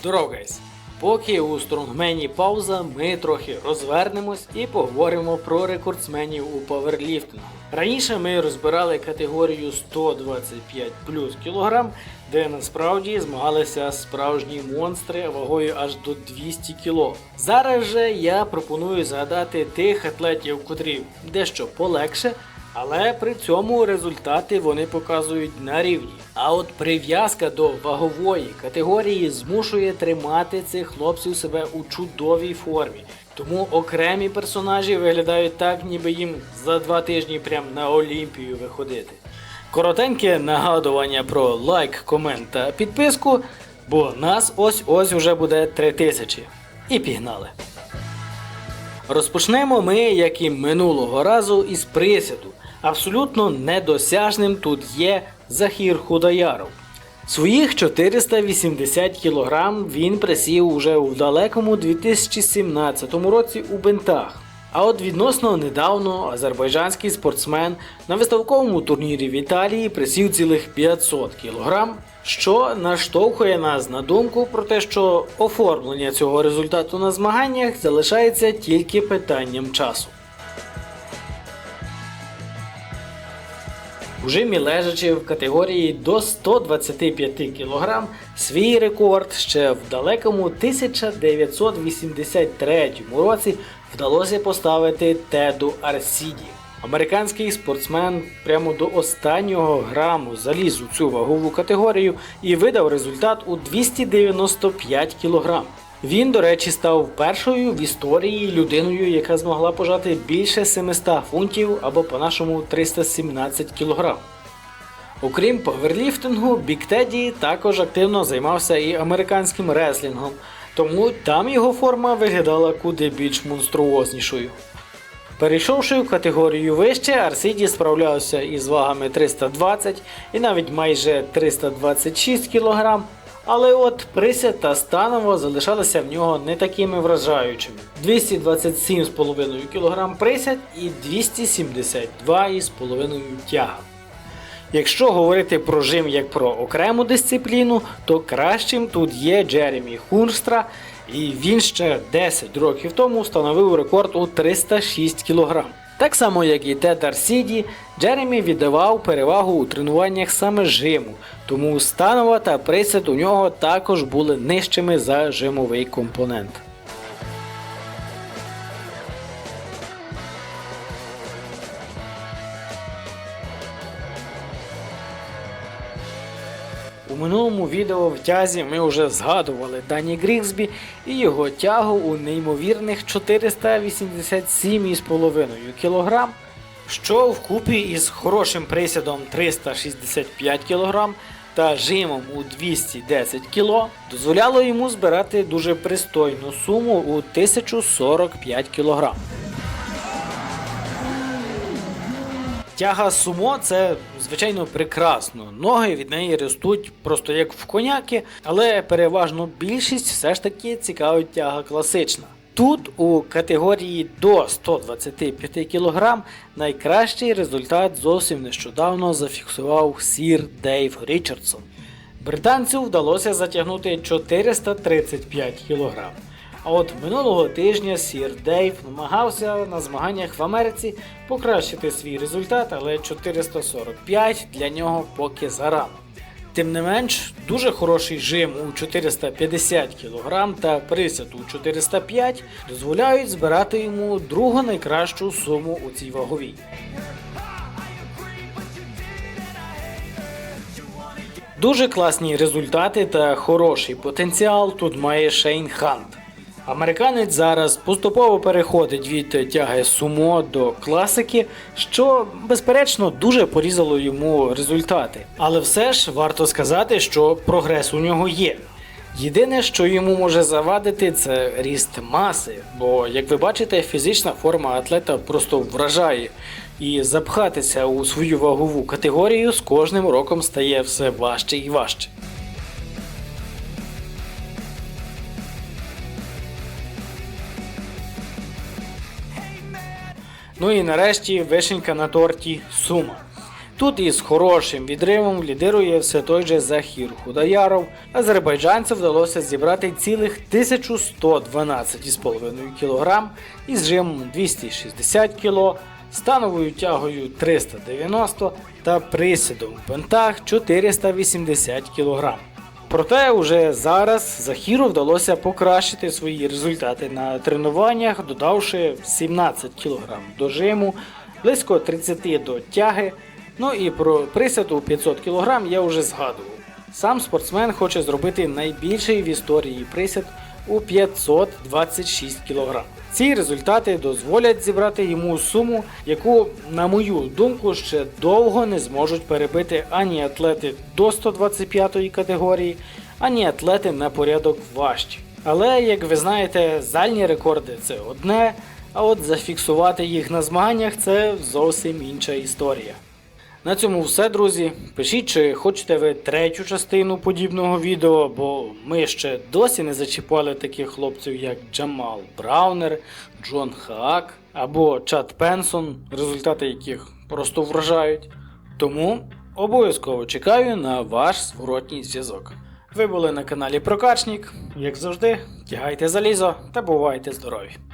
Здоров, гайс! Поки у стронгмені пауза, ми трохи розвернемось і поговоримо про рекордсменів у паверліфтингу. Раніше ми розбирали категорію 125 плюс кілограм, де насправді змагалися справжні монстри вагою аж до 200 кг. Зараз же я пропоную згадати тих атлетів, котрі дещо полегше, але при цьому результати вони показують на рівні. А от прив'язка до вагової категорії змушує тримати цих хлопців себе у чудовій формі. Тому окремі персонажі виглядають так, ніби їм за два тижні прям на Олімпію виходити. Коротеньке нагадування про лайк, комент та підписку, бо нас ось ось вже буде 3000. І пігнали! Розпочнемо ми, як і минулого разу, із присяду. Абсолютно недосяжним тут є Захір Худаяров. Своїх 480 кг він присів уже у далекому 2017 році у бинтах. А от відносно недавно азербайджанський спортсмен на виставковому турнірі в Італії присів цілих 500 кг, що наштовхує нас на думку про те, що оформлення цього результату на змаганнях залишається тільки питанням часу. У жимі лежачи в категорії до 125 кг свій рекорд ще в далекому 1983 році вдалося поставити Теду Арсіді. Американський спортсмен прямо до останнього граму заліз у цю вагову категорію і видав результат у 295 кг. Він, до речі, став першою в історії людиною, яка змогла пожати більше 700 фунтів або по-нашому 317 кг. Окрім паверліфтингу, Бік Теді також активно займався і американським реслінгом, тому там його форма виглядала куди більш монструознішою. Перейшовши в категорію вище, Арсіді справлявся із вагами 320 і навіть майже 326 кг, але от присяд та станово залишалися в нього не такими вражаючими: 227,5 кг присяд і 272,5 тяга. Якщо говорити про жим як про окрему дисципліну, то кращим тут є Джеремі Хунстра, і він ще 10 років тому встановив рекорд у 306 кг. Так само, як і Тедар Сіді, Джеремі віддавав перевагу у тренуваннях саме жиму, тому станова та присід у нього також були нижчими за жимовий компонент. У минулому відео в тязі ми вже згадували Дані Грігсбі і його тягу у неймовірних 487,5 кг, що вкупі із хорошим присядом 365 кг та жимом у 210 кг дозволяло йому збирати дуже пристойну суму у 1045 кг. Тяга сумо це звичайно прекрасно. Ноги від неї ростуть просто як в коняки, але переважно більшість все ж таки цікавить тяга класична. Тут у категорії до 125 кг найкращий результат зовсім нещодавно зафіксував сір Дейв Річардсон. Британцю вдалося затягнути 435 кг. А от минулого тижня Сір Дейв намагався на змаганнях в Америці покращити свій результат, але 445 для нього поки зарано. Тим не менш, дуже хороший жим у 450 кг та присяд у 405 дозволяють збирати йому другу найкращу суму у цій ваговій. Дуже класні результати та хороший потенціал тут має Шейн Хант. Американець зараз поступово переходить від тяги сумо до класики, що безперечно дуже порізало йому результати. Але все ж варто сказати, що прогрес у нього є. Єдине, що йому може завадити, це ріст маси, бо, як ви бачите, фізична форма атлета просто вражає, і запхатися у свою вагову категорію з кожним роком стає все важче і важче. Ну і нарешті вишенька на торті сума. Тут із хорошим відривом лідирує все той же Захір Худаяров. Азербайджанцю вдалося зібрати цілих 1112,5 кг із жимом 260 кг, становою тягою 390 та присідом в бентах 480 кг. Проте уже зараз Захіру вдалося покращити свої результати на тренуваннях, додавши 17 кг до жиму, близько 30 до тяги. Ну і про присяд у 500 кг я вже згадував. Сам спортсмен хоче зробити найбільший в історії присяд у 526 кг. Ці результати дозволять зібрати йому суму, яку, на мою думку, ще довго не зможуть перебити ані атлети до 125 категорії, ані атлети на порядок важчі. Але, як ви знаєте, зальні рекорди це одне, а от зафіксувати їх на змаганнях це зовсім інша історія. На цьому все, друзі. Пишіть, чи хочете ви третю частину подібного відео, бо ми ще досі не зачіпали таких хлопців, як Джамал Браунер, Джон Хаак або Чад Пенсон, результати яких просто вражають. Тому обов'язково чекаю на ваш зворотній зв'язок. Ви були на каналі Прокачник. Як завжди, тягайте залізо та бувайте здорові!